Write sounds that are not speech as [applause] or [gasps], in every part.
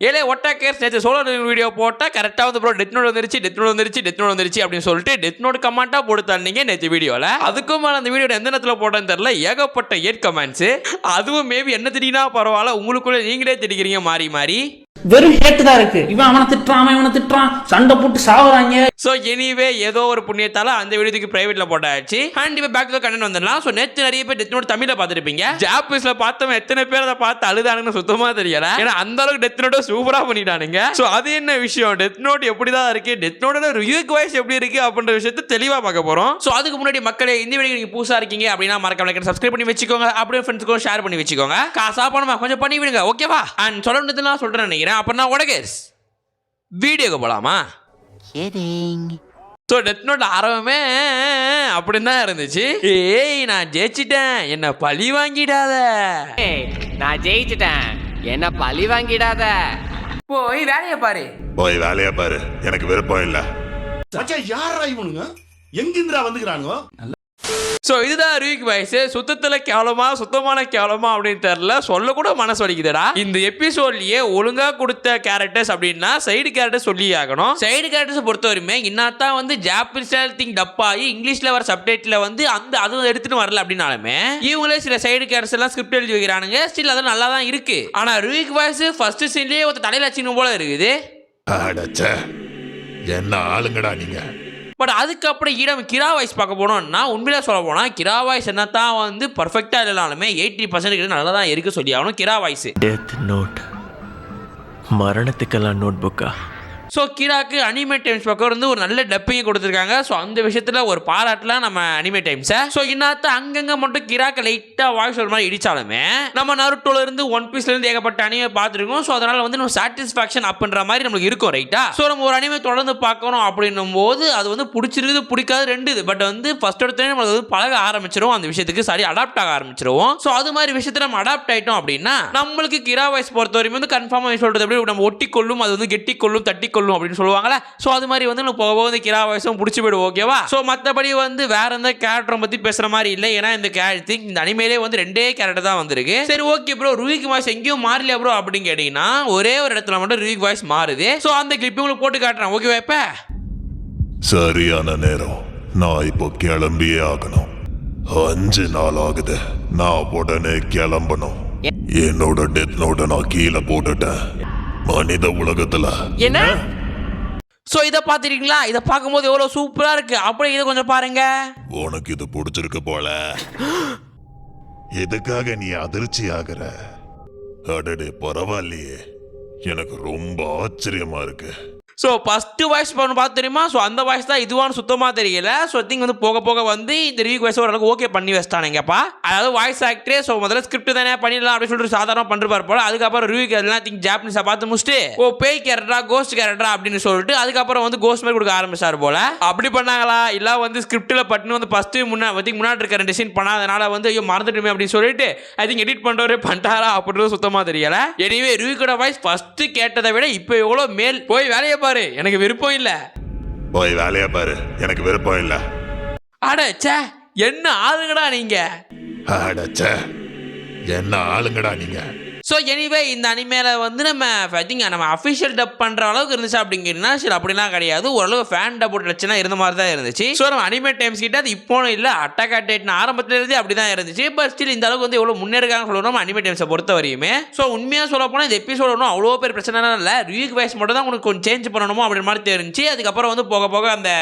ஏழே ஒட்டா கேஸ் நேற்று சோலோ வீடியோ போட்டால் கரெக்டாக வந்து ப்ரோ டெத் நோட் வந்துருச்சு டெத் நோட் வந்துருச்சு டெத் நோட் வந்துருச்சு அப்படின்னு சொல்லிட்டு டெத் நோட் கமெண்ட்டாக போட்டு தந்தீங்க நேற்று வீடியோவில் அதுக்கும் மேலே அந்த வீடியோ எந்த நேரத்தில் போட்டேன்னு தெரில ஏகப்பட்ட ஏட் கமெண்ட்ஸு அதுவும் மேபி என்ன திடீர்னா பரவாயில்ல உங்களுக்குள்ளே நீங்களே திடிக்கிறீங்க மாறி மாறி. வெறும் ஹேட்டு தான் இருக்கு. இவன் அவனை திட்டுறான் அவன் இவனை திட்டுறான். சண்டை போட்டு சாவுறாங்க. ஸோ எனிவே ஏதோ ஒரு புண்ணியத்தால அந்த வீடியோக்கு பிரைவேட்ல போட்டாச்சு. அண்ட் இப்போ பேக் டு கண்டென்ட் வந்துடலாம். ஸோ நேற்று நிறைய பேர் டெத் நோட் தமிழில் பார்த்துருப்பீங்க. ஜாப்பீஸ்ல பார்த்தவன் எத்தனை பேர் அதை பார்த்து அழுதானுங்கன்னு சுத்தமா தெரியல. ஏன்னா அந்த அளவுக்கு டெத் நோட்டை சூப்பரா பண்ணிட்டானுங்க. ஸோ அது என்ன விஷயம்? டெத் நோட் எப்படி தான் இருக்கு டெத் நோட்டோட ரிவ்யூக் வாய்ஸ் எப்படி இருக்கு? அப்படின்ற விஷயத்தை தெளிவா பார்க்க போறோம். ஸோ அதுக்கு முன்னாடி மக்களே இந்த வீடியோ நீங்க புதுசா இருக்கீங்க அப்படின்னா மறக்காம சப்ஸ்கிரைப் பண்ணி வச்சுக்கோங்க. அப்படியே ஃப்ரெண்ட்ஸுக்கும் ஷேர் பண்ணி வச்சுக்கோங்க. காசா பணமா? கொஞ்சம் பண்ணி விடுங்க ஓகேவா அண்ட் சொல்ல நான் சொல்றேன் நினைக்கிறேன். அப்படின்னா உடகேஸ் வீடியோக்கு போலாமா? ஸோ டெத் நோட் ஆரம்பமே அப்படின்னு தான் இருந்துச்சு. ஏய் நான் ஜெயிச்சிட்டேன். என்ன பழி வாங்கிடாத. ஏய், நான் ஜெயிச்சிட்டேன். என்ன பழி வாங்கிடாத. போய் வேலையை பாரு. போய் வேலையா பாரு. எனக்கு விருப்பம் இல்ல. யாரா இவனுங்க? எங்கிந்திரா வந்துக்கிறானுங்க? ஸோ இதுதான் ரிவிக் வயசு சுத்தத்தில் கேவலமா சுத்தமான கேவலமா அப்படின்னு தெரில சொல்லக்கூட மனசு வலிக்குதுடா. இந்த எபிசோட்லயே ஒழுங்கா கொடுத்த கேரக்டர்ஸ் அப்படின்னா சைடு கேரக்டர்ஸ் சொல்லி ஆகணும். சைடு கேரக்டர்ஸ் பொறுத்த வரையுமே இன்னாத்தான் வந்து ஜாப்பனீஸ் திங் டப்பாகி இங்கிலீஷில் வர சப்டேட்டில் வந்து அந்த அதுவும் எடுத்துட்டு வரல அப்படின்னாலுமே இவங்களே சில சைடு கேரக்டர்ஸ் எல்லாம் ஸ்கிரிப்ட் எழுதி வைக்கிறானுங்க. ஸ்டில் அதெல்லாம் நல்லா தான் இருக்கு ஆனால் ரிவிக் வயசு ஃபர்ஸ்ட் சீன்லேயே ஒரு தலையில வச்சுக்கணும் போல இருக்குது. என்ன ஆளுங்கடா நீங்க? பட் அதுக்கப்புறம் இடம் கிரா வாய்ஸ் பார்க்க போனோம்னா உண்மையில சொல்ல போனால் கிரா வாய்ஸ் என்ன தான் வந்து பர்ஃபெக்டாக இல்லைனாலுமே எயிட்டி பர்சன்ட் நல்லா தான் இருக்கு சொல்லி ஆகணும் கிரா வாய்ஸ் டெத் நோட் மரணத்துக்கெல்லாம் நோட் புக்கா ஸோ கிராக்கு அனிமே டைம்ஸ் பக்கம் இருந்து ஒரு நல்ல டப்பிங்கை கொடுத்துருக்காங்க. ஸோ அந்த விஷயத்தில் ஒரு பாராட்டலாம் நம்ம அனிமே டைம்ஸை ஸோ இன்னத்த அங்கங்கே மட்டும் கிராக்கு லைட்டாக வாய்ஸ் ஒரு மாதிரி இடித்தாலுமே நம்ம நருட்டோல இருந்து ஒன் பீஸ்லேருந்து ஏகப்பட்ட அனிமே பார்த்துருக்கோம். ஸோ அதனால் வந்து நம்ம சாட்டிஸ்ஃபேக்ஷன் அப்படின்ற மாதிரி நம்மளுக்கு இருக்கும் ரைட்டா ஸோ நம்ம ஒரு அனிமே தொடர்ந்து பார்க்கணும் அப்படின்னும் போது அது வந்து பிடிச்சிருக்குது பிடிக்காது ரெண்டு இது. பட் வந்து ஃபர்ஸ்ட் எடுத்தே நம்ம வந்து பழக ஆரம்பிச்சிரும் அந்த விஷயத்துக்கு சரி அடாப்ட் ஆக ஆரம்பிச்சிருவோம். ஸோ அது மாதிரி விஷயத்தில் நம்ம அடாப்ட் ஆகிட்டோம் அப்படின்னா நம்மளுக்கு கிரா வாய்ஸ் பொறுத்த வரைக்கும் வந்து கன்ஃபார்மாக சொல்றது எப்படி? நம்ம ஒட்டி கொள்ளும் அது வந்து கெட்டி கொள்ளும் கொள்ளும் அப்படின்னு சொல்லுவாங்கல்ல. ஸோ அது மாதிரி வந்து நம்ம போக போக வந்து கிரா வாய்ஸும் பிடிச்சி போயிடும் ஓகேவா ஸோ மற்றபடி வந்து வேற எந்த கேரக்டரை பற்றி பேசுகிற மாதிரி இல்லை. ஏன்னா இந்த கேரக்டர் இந்த அனிமேலே வந்து ரெண்டே கேரக்டர் தான் வந்திருக்கு. சரி ஓகே ப்ரோ ருவிக் வாய்ஸ் எங்கேயும் மாறல ப்ரோ அப்படின்னு கேட்டிங்கன்னா ஒரே ஒரு இடத்துல மட்டும் ருவிக் வாய்ஸ் மாறுது. ஸோ அந்த கிளிப் உங்களுக்கு போட்டு காட்டுறேன் ஓகேவா இப்போ? சரியான நேரம். நான் இப்போ கிளம்பியே ஆகணும். அஞ்சு நாள் ஆகுது. நான் உடனே கிளம்பணும். என்னோட டெத் நோட்டை நான் கீழே போட்டுட்டேன். மனித உலகத்துல. என்ன? ஸோ இதை பார்த்துருக்கீங்களா? இதை பார்க்கும்போது எவ்வளோ சூப்பராக இருக்கு. அப்படியே இதை கொஞ்சம் பாருங்க. உனக்கு இது பிடிச்சிருக்கு போல. [gasps] எதுக்காக நீ அதிர்ச்சி ஆகுற? அடடே பரவாயில்லையே. எனக்கு ரொம்ப ஆச்சரியமா இருக்கு. ஸோ ஃபஸ்ட்டு வாய்ஸ் பண்ண பார்த்து தெரியுமா? ஸோ அந்த வாய்ஸ் தான் இதுவான்னு சுத்தமாக தெரியல. ஸோ திங் வந்து போக போக வந்து இந்த ரிவியூ வாய்ஸ் ஓரளவுக்கு ஓகே பண்ணி வச்சிட்டானுங்கப்பா. அதாவது வாய்ஸ் ஆக்டரே ஸோ முதல்ல ஸ்கிரிப்ட் தானே பண்ணிடலாம் அப்படின்னு சொல்லிட்டு சாதாரண பண்ணுறாரு போல. அதுக்கப்புறம் ரிவ்யூ எல்லாம் திங்க் ஜாப்பனீஸை பார்த்து முடிச்சுட்டு ஓ பேய் கேரக்டரா கோஸ்ட் கேரக்டரா அப்படின்னு சொல்லிட்டு அதுக்கப்புறம் வந்து கோஸ்ட் மாதிரி கொடுக்க ஆரம்பிச்சார் போல. அப்படி பண்ணாங்களா? இல்லை வந்து ஸ்கிரிப்டில் பட்டுன்னு வந்து ஃபஸ்ட்டு முன்னாடி முன்னாடி இருக்கிற டிசைன் பண்ணாதனால வந்து ஐயோ மறந்துட்டுமே அப்படின்னு சொல்லிட்டு ஐ திங்க் எடிட் பண்ணுறவரே பண்ணிட்டாரா அப்படின்றது சுத்தமாக தெரியல. எனவே ரிவியூ கூட வாய்ஸ் ஃபஸ்ட்டு கேட்டதை விட இப்போ எவ்வளோ மேல் போய் வேலையை பாரு எனக்கு விருப்பம் இல்லை. போய் வேலையா பாரு எனக்கு விருப்பம் இல்ல. அட ச்சே என்ன ஆளுங்கடா நீங்க? அடச்சே என்ன ஆளுங்கடா நீங்க? ஸோ எனிவே இந்த அனிமேல வந்து நம்ம ஐ திங்க் நம்ம அஃபிஷியல் டப் பண்ணுற அளவுக்கு இருந்துச்சு அப்படிங்கிறதுனா சரி அப்படிலாம் கிடையாது. ஓரளவு ஃபேன் டப் பிரச்சனை இருந்த மாதிரி தான் இருந்துச்சு. ஸோ நம்ம அனிமே டைம்ஸ் கிட்ட அது இப்போ இல்லை அட்டாக் அட்டேட் ஆரம்பத்தில் அப்படி தான் இருந்துச்சு. பட் ஸ்டில் இந்த அளவுக்கு வந்து எவ்வளோ முன்னேறுக்காங்க சொல்லணும் அனிமே டைம்ஸை பொறுத்த வரையுமே ஸோ உண்மையாக சொல்ல போனால் இந்த எபிசோட ஒன்றும் அவ்வளோ பேர் பிரச்சனை இல்லை. ரீக் வைஸ் மட்டும் தான் உங்களுக்கு கொஞ்சம் சேஞ்ச் பண்ணணுமோ அப்படின்ற மாதிரி தெரிஞ்சு அதுக்கப்புறம் வந்து போக போக அந்த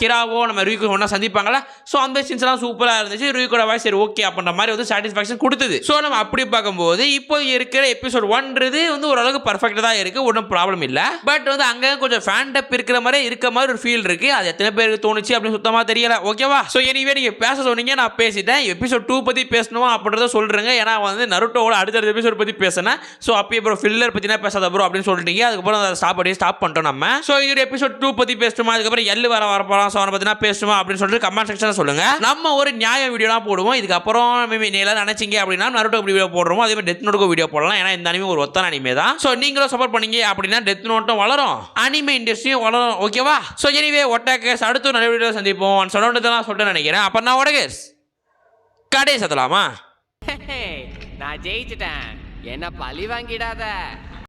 கிராவோ நம்ம ரியூக்கு ஒன்றா சந்திப்பாங்களா ஸோ அந்த சீன்ஸ்லாம் சூப்பராக இருந்துச்சு. ரியூக்கோட வாய்ஸ் சரி ஓகே அப்படின்ற மாதிரி வந்து சாட்டிஸ்ஃபேக்ஷன் கொடுத்தது. ஸோ நம்ம அப்படி பார்க்கும்போது இப்போ இருக்கிற எபிசோட் ஒன்றது வந்து ஓரளவுக்கு பர்ஃபெக்டாக தான் இருக்குது ஒன்றும் ப்ராப்ளம் இல்லை. பட் வந்து அங்கே கொஞ்சம் ஃபேண்டப் இருக்கிற மாதிரி இருக்க மாதிரி ஒரு ஃபீல் இருக்குது அது எத்தனை பேருக்கு தோணுச்சு அப்படின்னு சுத்தமாக தெரியல. ஓகேவா ஸோ எனிவே நீங்கள் பேச சொன்னீங்க நான் பேசிட்டேன். எபிசோட் டூ பற்றி பேசணுமா அப்படின்றத சொல்கிறேங்க ஏன்னா வந்து நருட்டோட அடுத்த எபிசோட் பற்றி பேசினேன். ஸோ அப்பயே ப்ரோ ஃபில்லர் பற்றினா பேசாத ப்ரோ அப்படின்னு சொல்லிட்டீங்க. அதுக்கப்புறம் அதை ஸ்டாப் அப்படியே ஸ்டாப் பண்ணிட்டோம் நம்ம. ஸோ இது எபிசோட் டூ பற்றி பேசணுமா? அதுக்கப்புறம் எல்லு வர வர போகிறோம் ஸோ அவனை பற்றினா அப்படின்னு சொல்லிட்டு கமெண்ட் செக்ஷனில் சொல்லுங்கள் நம்ம ஒரு நியாய வீடியோலாம் போடுவோம். இதுக்கப்புறம் மேபி நீ நினச்சிங்க அப்படின்னா நருட்டோ வீடியோ போடுறோம் அதே மாதிரி டெத் நோட்டுக்கு வீடியோ போடலாம். ஏன்னா இந்த அனிமே ஒரு ஒத்தன அனிமே தான். ஸோ நீங்களும் சப்போர்ட் பண்ணீங்க அப்படின்னா டெத் நோட்டும் வளரும். அனிமே இண்டஸ்ட்ரியும் வளரும் ஓகேவா ஸோ எனிவே ஒட்டாக்கேஸ் அடுத்து நல்ல வீடியோ சந்திப்போம். சொல்லணுன்றதெல்லாம் சொல்லிட்டு நினைக்கிறேன். அப்போ நான் ஒடகேஸ் கடையை சத்தலாமா? [laughs] நான் ஜெயிச்சிட்டேன். என்ன பழி வாங்கிடாத?